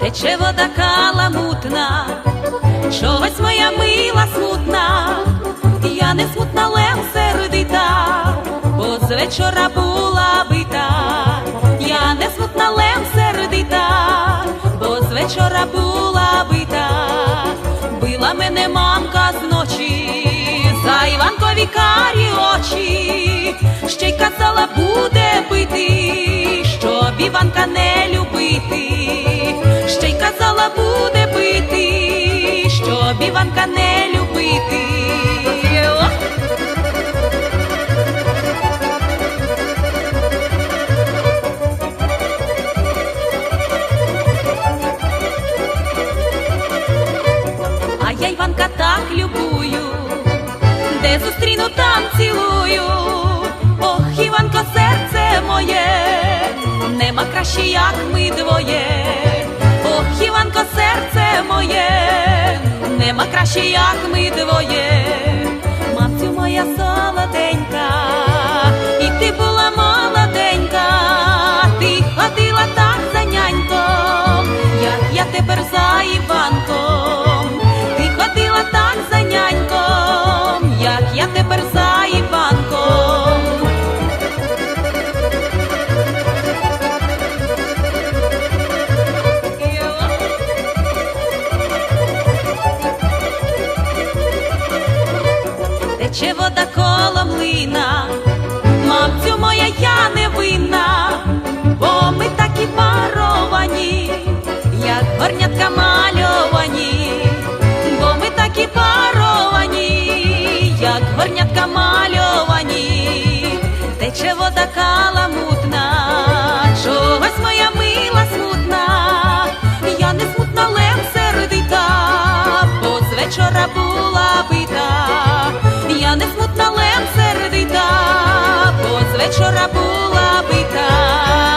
Тече вода каламутна, чогось моя мила смутна, я не смутна, лев сердита, бо з вечора була Карі очі, ще й казала, буде бити, щоб Іванка не любити, ще й казала, буде бити, щоб Іванка не любити. А я Іванка так любую, де зустріну, там цілую. Ох, Іванко, серце моє, нема краще, як ми двоє. Ох, Іванко, серце моє, нема краще, як ми двоє. Мамцю моя солоденька, Тече вода коло млина, мамцю моя, я не винна, бо ми такі паровані, як горнятка мальовані, бо ми такі паровані, як горнятка мальовані, тече вода каламутна, сталем сердита, бо з вечора була бита.